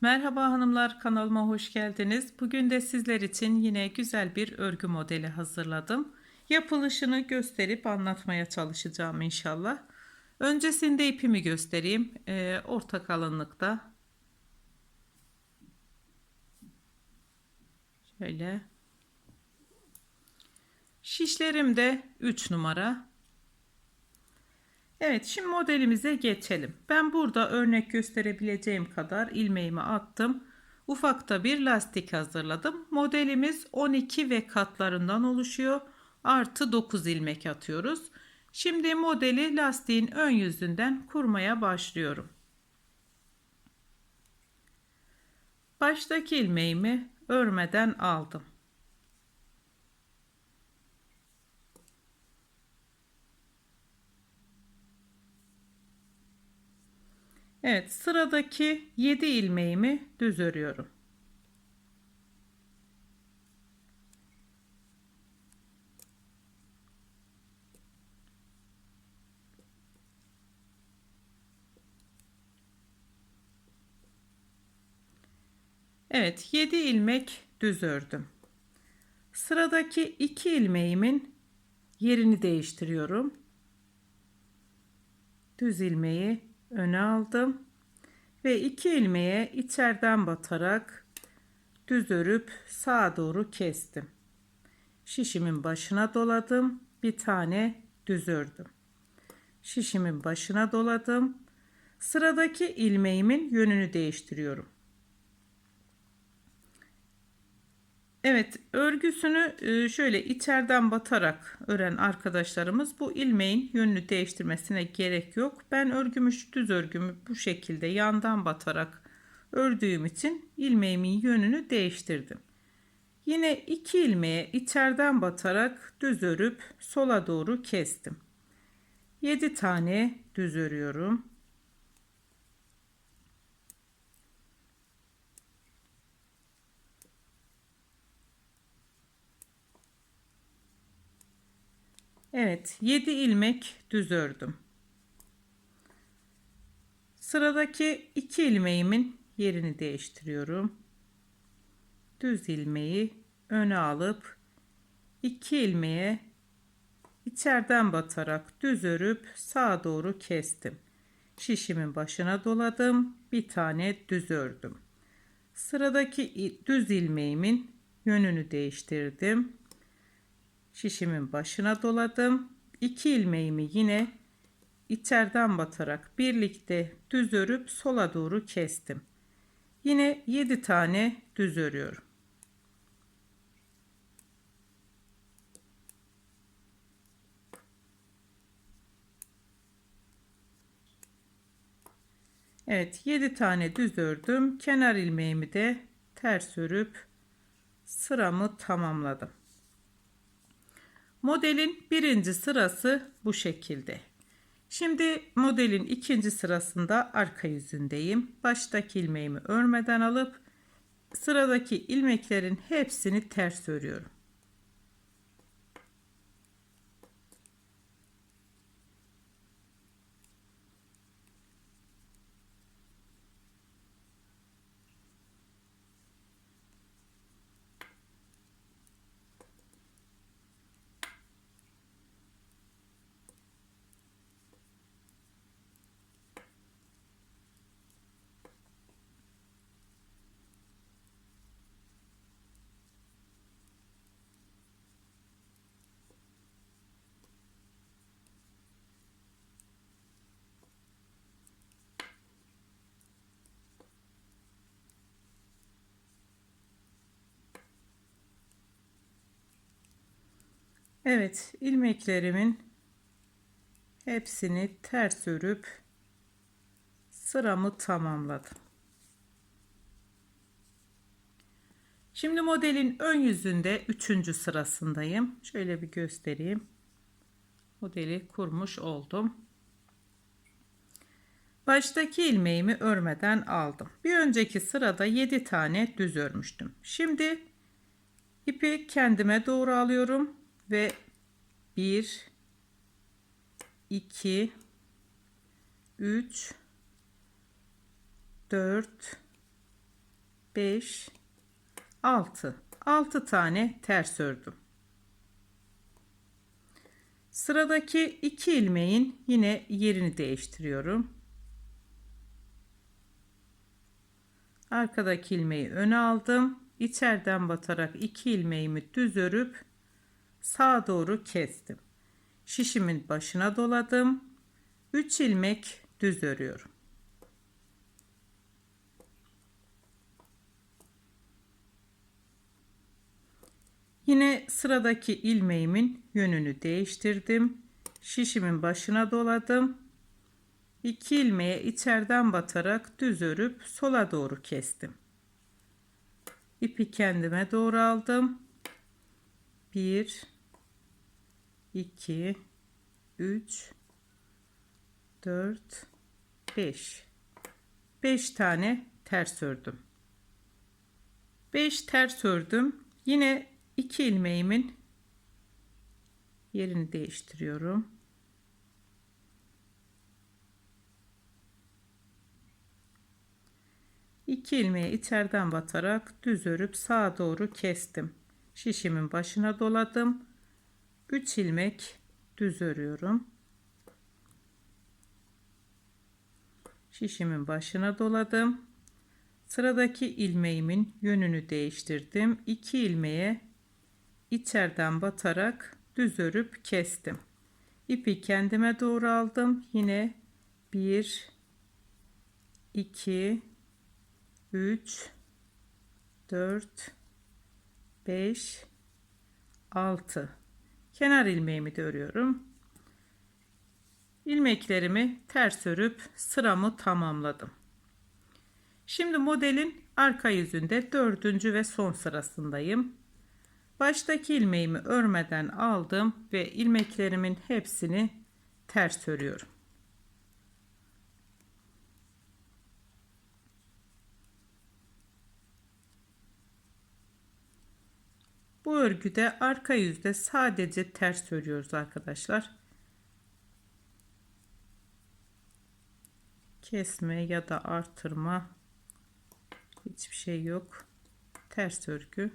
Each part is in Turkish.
Merhaba hanımlar kanalıma hoş geldiniz. Bugün de sizler için yine güzel bir örgü modeli hazırladım. Yapılışını gösterip anlatmaya çalışacağım inşallah. Öncesinde ipimi göstereyim. Ee, orta kalınlıkta. Şöyle. Şişlerim de 3 numara. Evet şimdi modelimize geçelim. Ben burada örnek gösterebileceğim kadar ilmeğimi attım. Ufakta bir lastik hazırladım. Modelimiz 12 ve katlarından oluşuyor. Artı 9 ilmek atıyoruz. Şimdi modeli lastiğin ön yüzünden kurmaya başlıyorum. Baştaki ilmeğimi örmeden aldım. Evet sıradaki 7 ilmeğimi düz örüyorum. Evet 7 ilmek düz ördüm. Sıradaki 2 ilmeğimin yerini değiştiriyorum. Düz ilmeği öne aldım ve iki ilmeğe içeriden batarak düz örüp sağa doğru kestim. Şişimin başına doladım. Bir tane düz ördüm. Şişimin başına doladım. Sıradaki ilmeğimin yönünü değiştiriyorum. Evet örgüsünü e, şöyle içeriden batarak ören arkadaşlarımız bu ilmeğin yönünü değiştirmesine gerek yok. Ben örgümü düz örgümü bu şekilde yandan batarak ördüğüm için ilmeğimin yönünü değiştirdim. Yine iki ilmeğe içeriden batarak düz örüp sola doğru kestim. 7 tane düz örüyorum. Evet 7 ilmek düz ördüm. Sıradaki 2 ilmeğimin yerini değiştiriyorum. Düz ilmeği öne alıp 2 ilmeğe içeriden batarak düz örüp sağa doğru kestim. Şişimin başına doladım. Bir tane düz ördüm. Sıradaki düz ilmeğimin yönünü değiştirdim şişimin başına doladım. 2 ilmeğimi yine içeriden batarak birlikte düz örüp sola doğru kestim. Yine 7 tane düz örüyorum. Evet 7 tane düz ördüm. Kenar ilmeğimi de ters örüp sıramı tamamladım. Modelin birinci sırası bu şekilde. Şimdi modelin ikinci sırasında arka yüzündeyim. Baştaki ilmeğimi örmeden alıp sıradaki ilmeklerin hepsini ters örüyorum. Evet ilmeklerimin hepsini ters örüp sıramı tamamladım. Şimdi modelin ön yüzünde üçüncü sırasındayım. Şöyle bir göstereyim. Modeli kurmuş oldum. Baştaki ilmeğimi örmeden aldım. Bir önceki sırada 7 tane düz örmüştüm. Şimdi ipi kendime doğru alıyorum ve 1 2 3 4 5 6 6 tane ters ördüm. Sıradaki iki ilmeğin yine yerini değiştiriyorum. Arkadaki ilmeği öne aldım. İçeriden batarak iki ilmeğimi düz örüp sağa doğru kestim. Şişimin başına doladım. 3 ilmek düz örüyorum. Yine sıradaki ilmeğimin yönünü değiştirdim. Şişimin başına doladım. 2 ilmeğe içeriden batarak düz örüp sola doğru kestim. İpi kendime doğru aldım. 1 2 3 4 5 5 tane ters ördüm. 5 ters ördüm. Yine 2 ilmeğimin yerini değiştiriyorum. İki ilmeği içeriden batarak düz örüp sağa doğru kestim. Şişimin başına doladım. 3 ilmek düz örüyorum. Şişimin başına doladım. Sıradaki ilmeğimin yönünü değiştirdim. 2 ilmeğe içeriden batarak düz örüp kestim. İpi kendime doğru aldım. Yine 1 2 3 4 5 6 kenar ilmeğimi de örüyorum. İlmeklerimi ters örüp sıramı tamamladım. Şimdi modelin arka yüzünde dördüncü ve son sırasındayım. Baştaki ilmeğimi örmeden aldım ve ilmeklerimin hepsini ters örüyorum. Bu örgüde arka yüzde sadece ters örüyoruz arkadaşlar. Kesme ya da artırma hiçbir şey yok. Ters örgü.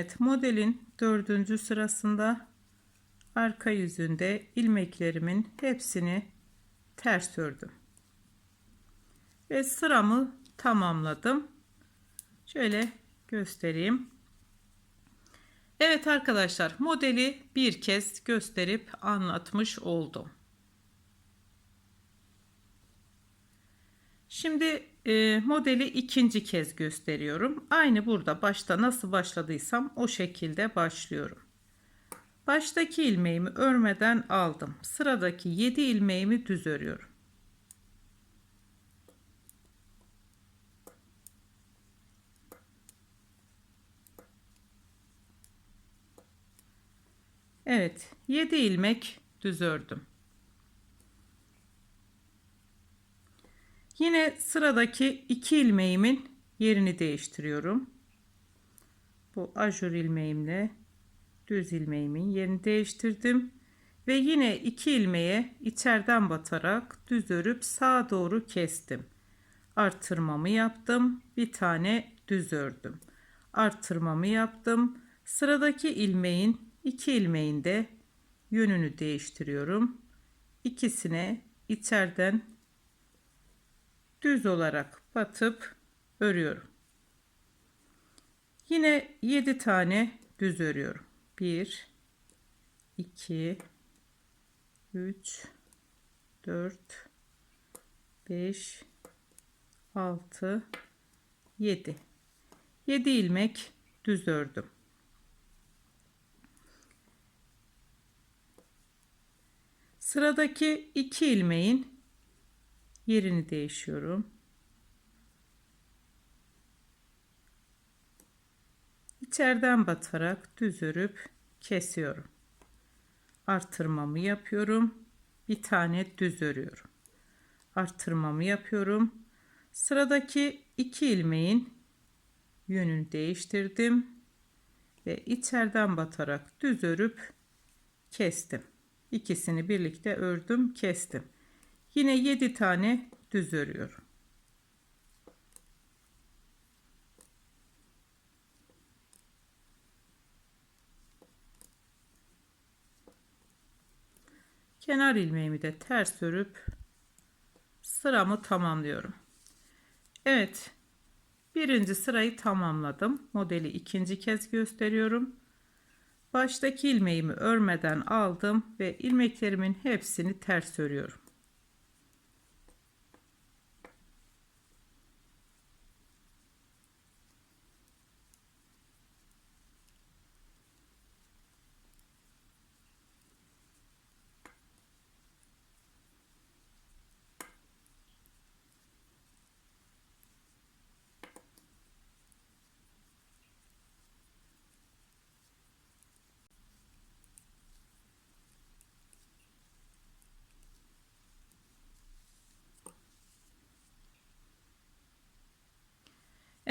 Evet modelin dördüncü sırasında arka yüzünde ilmeklerimin hepsini ters ördüm. Ve sıramı tamamladım. Şöyle göstereyim. Evet arkadaşlar modeli bir kez gösterip anlatmış oldum. Şimdi e, modeli ikinci kez gösteriyorum. Aynı burada başta nasıl başladıysam o şekilde başlıyorum. Baştaki ilmeğimi örmeden aldım. Sıradaki 7 ilmeğimi düz örüyorum. Evet, 7 ilmek düz ördüm. Yine sıradaki iki ilmeğimin yerini değiştiriyorum. Bu ajur ilmeğimle düz ilmeğimin yerini değiştirdim. Ve yine iki ilmeğe içeriden batarak düz örüp sağa doğru kestim. Artırmamı yaptım. Bir tane düz ördüm. Artırmamı yaptım. Sıradaki ilmeğin iki ilmeğinde yönünü değiştiriyorum. İkisine içeriden düz olarak batıp örüyorum. Yine 7 tane düz örüyorum. 1 2 3 4 5 6 7 7 ilmek düz ördüm. Sıradaki iki ilmeğin yerini değişiyorum. İçeriden batarak düz örüp kesiyorum. Artırmamı yapıyorum. Bir tane düz örüyorum. Artırmamı yapıyorum. Sıradaki iki ilmeğin yönünü değiştirdim ve içeriden batarak düz örüp kestim. İkisini birlikte ördüm, kestim. Yine 7 tane düz örüyorum. Kenar ilmeğimi de ters örüp sıramı tamamlıyorum. Evet. Birinci sırayı tamamladım. Modeli ikinci kez gösteriyorum. Baştaki ilmeğimi örmeden aldım ve ilmeklerimin hepsini ters örüyorum.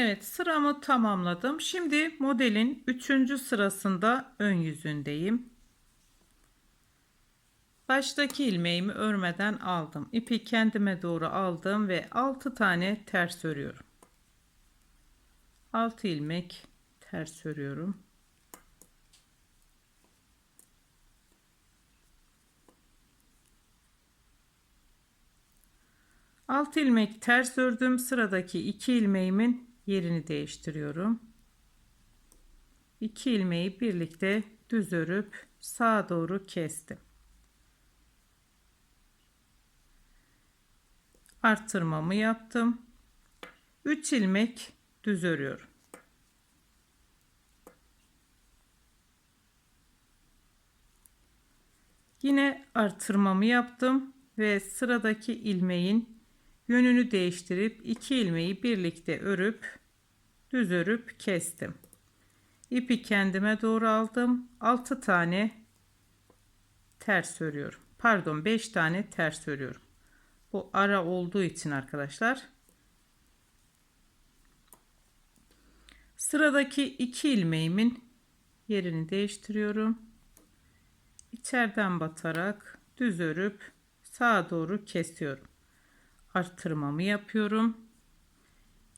Evet sıramı tamamladım. Şimdi modelin 3. sırasında ön yüzündeyim. Baştaki ilmeğimi örmeden aldım. İpi kendime doğru aldım ve 6 tane ters örüyorum. 6 ilmek ters örüyorum. Alt ilmek ters ördüm. Sıradaki iki ilmeğimin yerini değiştiriyorum. İki ilmeği birlikte düz örüp sağa doğru kestim. Arttırmamı yaptım. 3 ilmek düz örüyorum. Yine artırmamı yaptım ve sıradaki ilmeğin yönünü değiştirip iki ilmeği birlikte örüp düz örüp kestim. İpi kendime doğru aldım. 6 tane ters örüyorum. Pardon 5 tane ters örüyorum. Bu ara olduğu için arkadaşlar. Sıradaki iki ilmeğimin yerini değiştiriyorum. İçeriden batarak düz örüp sağa doğru kesiyorum arttırmamı yapıyorum.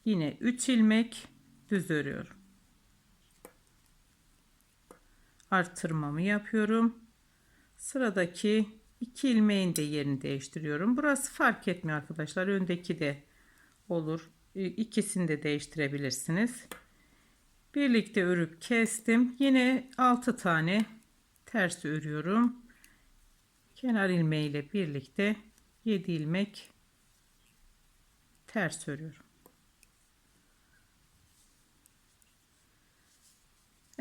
Yine 3 ilmek düz örüyorum. Arttırmamı yapıyorum. Sıradaki 2 ilmeğin de yerini değiştiriyorum. Burası fark etmiyor arkadaşlar. Öndeki de olur. İkisini de değiştirebilirsiniz. Birlikte örüp kestim. Yine 6 tane ters örüyorum. Kenar ilmeğiyle birlikte 7 ilmek ters örüyorum.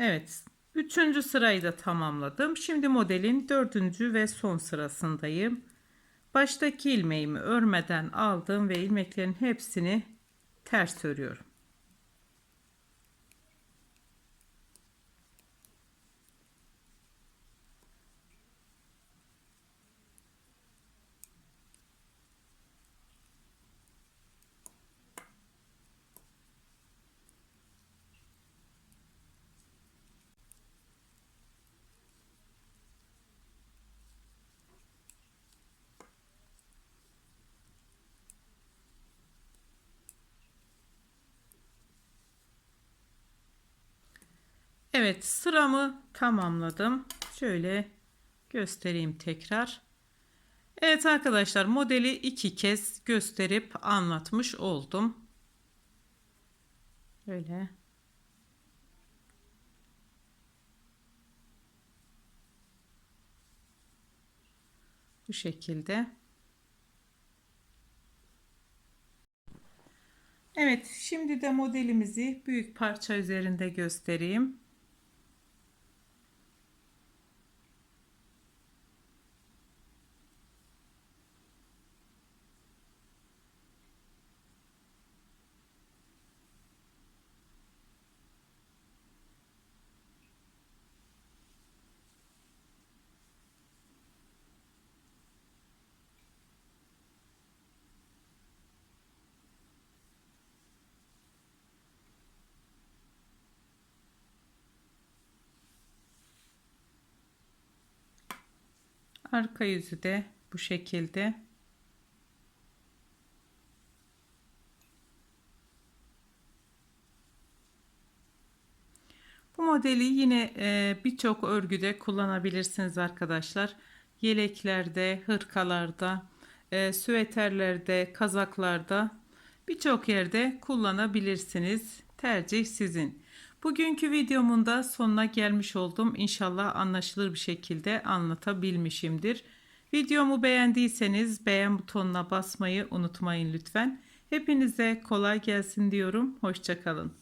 Evet. Üçüncü sırayı da tamamladım. Şimdi modelin dördüncü ve son sırasındayım. Baştaki ilmeğimi örmeden aldım ve ilmeklerin hepsini ters örüyorum. Evet sıramı tamamladım. Şöyle göstereyim tekrar. Evet arkadaşlar modeli iki kez gösterip anlatmış oldum. Böyle. Bu şekilde. Evet şimdi de modelimizi büyük parça üzerinde göstereyim. Arka yüzü de bu şekilde. Bu modeli yine e, birçok örgüde kullanabilirsiniz arkadaşlar. Yeleklerde, hırkalarda, e, süveterlerde, kazaklarda birçok yerde kullanabilirsiniz. Tercih sizin. Bugünkü videomun da sonuna gelmiş oldum. İnşallah anlaşılır bir şekilde anlatabilmişimdir. Videomu beğendiyseniz beğen butonuna basmayı unutmayın lütfen. Hepinize kolay gelsin diyorum. Hoşçakalın.